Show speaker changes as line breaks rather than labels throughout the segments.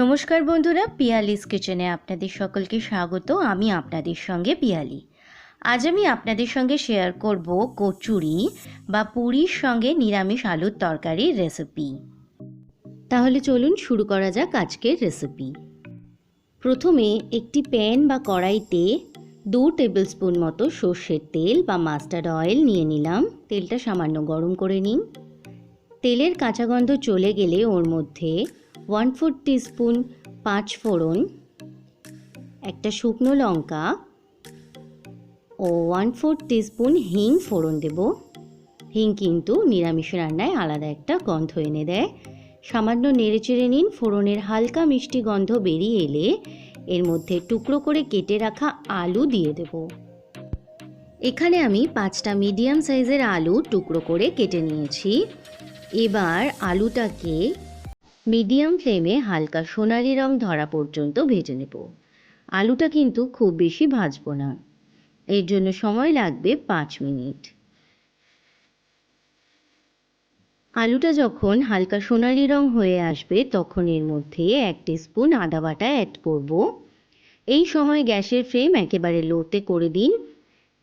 নমস্কার বন্ধুরা, পিয়ালিস কিচেনে আপনাদের সকলকে স্বাগত। আমি আপনাদের সঙ্গে পিয়ালি। আজ আমি আপনাদের সঙ্গে শেয়ার করব কচুরি বা পুরীর সঙ্গে নিরামিষ আলুর তরকারির রেসিপি তাহলে চলুন শুরু করা যাক আজকের রেসিপি প্রথমে একটি প্যান বা কড়াইতে দু টেবিল স্পুন মতো সর্ষের তেল বা মাস্টার্ড অয়েল নিয়ে নিলাম। তেলটা সামান্য গরম করে নিন। তেলের কাঁচা গন্ধ চলে গেলে ওর মধ্যে ওয়ান ফোর টিস্পুন পাঁচ ফোড়ন, একটা শুকনো লঙ্কা ও ওয়ান ফোর টিস্পুন হিং ফোড়ন দেব। হিং কিন্তু নিরামিষ রান্নায় আলাদা একটা গন্ধ এনে দেয়। সামান্য নেড়েচেড়ে নিন, ফোড়নের হালকা মিষ্টি গন্ধ বেরিয়ে এলে এর মধ্যে টুকরো করে কেটে রাখা আলু দিয়ে দেব। এখানে আমি পাঁচটা মিডিয়াম সাইজের আলু টুকরো করে কেটে নিয়েছি। এবার আলুটাকে মিডিয়াম ফ্লেমে হালকা সোনালি রং ধরা পর্যন্ত ভেজে নেব। আলুটা কিন্তু খুব বেশি ভাজবো না। এর জন্য সময় লাগবে পাঁচ মিনিট। আলুটা যখন হালকা সোনালি রং হয়ে আসবে, তখন এর মধ্যে এক স্পুন আদা বাটা অ্যাড করব। এই সময় গ্যাসের ফ্লেম একেবারে লোতে করে দিন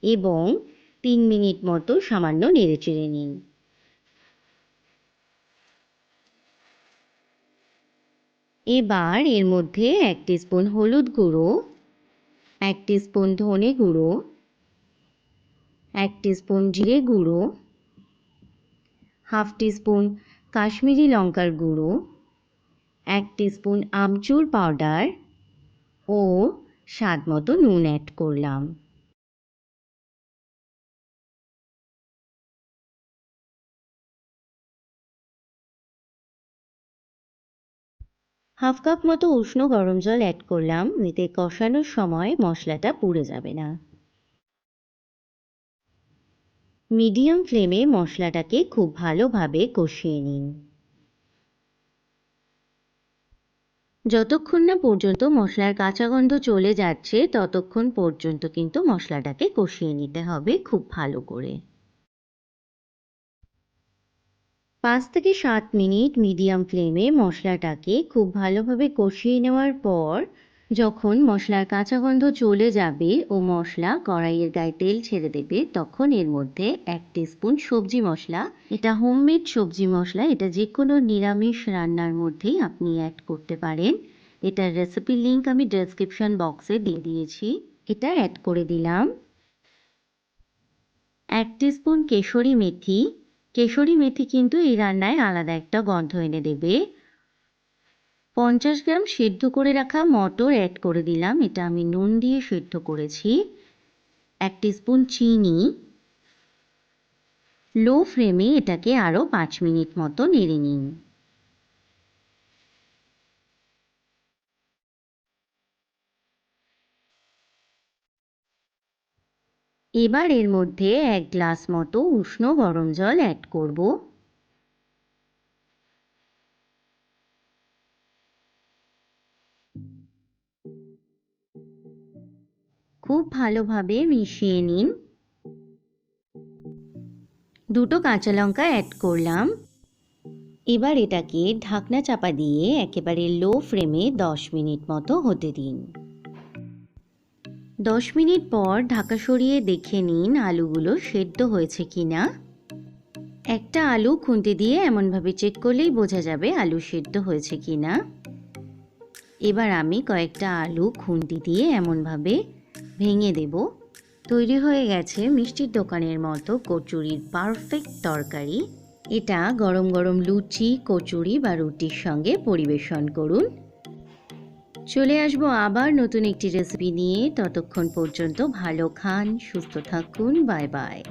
এবং তিন মিনিট মতো সামান্য নেড়েচেড়ে নিন। এবার এর মধ্যে এক স্পুন হলুদ গুঁড়ো, এক স্পুন ধনে গুঁড়ো, এক স্পুন জিরে গুঁড়ো, হাফ স্পুন কাশ্মীরি লঙ্কার গুঁড়ো, এক স্পুন আমচুর পাউডার ও স্বাদ মতো নুন অ্যাড করলাম। হাফ কাপ মতো উষ্ণ গরম জল অ্যাড করলাম, এতে কষানোর সময় মশলাটা পুড়ে যাবে না। মিডিয়াম ফ্লেমে মশলাটাকে খুব ভালোভাবে কষিয়ে নিন। যতক্ষণ না পর্যন্ত মশলার কাঁচা গন্ধ চলে যাচ্ছে, ততক্ষণ পর্যন্ত কিন্তু মশলাটাকে কষিয়ে নিতে হবে খুব ভালো করে। পাঁচ থেকে সাত মিনিট মিডিয়াম ফ্লেমে মশলাটাকে খুব ভালোভাবে কষিয়ে নেওয়ার পর, যখন মশলার কাঁচা গন্ধ চলে যাবে ও মশলা কড়াইয়ের গায়ে তেল ছেড়ে দেবে, তখন এর মধ্যে এক স্পুন সবজি মশলা, এটা হোমমেড সবজি মশলা, এটা যে কোনো নিরামিষ রান্নার মধ্যেই আপনি অ্যাড করতে পারেন। এটার রেসিপি লিঙ্ক আমি ডেসক্রিপশন বক্সে দিয়ে দিয়েছি। এটা অ্যাড করে দিলাম। এক স্পুন কেশরি মেথি কেশরি মেথি কিন্তু এই রান্নায় আলাদা একটা গন্ধ এনে দেবে। পঞ্চাশ গ্রাম সেদ্ধ করে রাখা মটর অ্যাড করে দিলাম। এটা আমি নুন দিয়ে সেদ্ধ করেছি। এক স্পুন চিনি। লো ফ্লেমে এটাকে আরও পাঁচ মিনিট মতো নেড়ে নিন। এবার এর মধ্যে এক গ্লাস মতো উষ্ণ গরম জল অ্যাড করব। খুব ভালোভাবে মিশিয়ে নিন। দুটো কাঁচা লঙ্কা অ্যাড করলাম। এবার এটাকে ঢাকনা চাপা দিয়ে একেবারে লো ফ্লেমে দশ মিনিট মতো হতে দিন। দশ মিনিট পর ঢাকা সরিয়ে দেখে নিন আলুগুলো সেদ্ধ হয়েছে কি না একটা আলু খুন্তি দিয়ে এমনভাবে চেক করলেই বোঝা যাবে আলু সেদ্ধ হয়েছে কি না এবার আমি কয়েকটা আলু খুন্তি দিয়ে এমনভাবে ভেঙে দেব। তৈরি হয়ে গেছে মিষ্টির দোকানের মতো কচুরির পারফেক্ট তরকারি। এটা গরম গরম লুচি, কচুরি বা রুটির সঙ্গে পরিবেশন করুন। চলে আসব আবার নতুন একটি রেসিপি নিয়ে। ততক্ষণ পর্যন্ত ভালো খান, সুস্থ থাকুন, বাই বাই।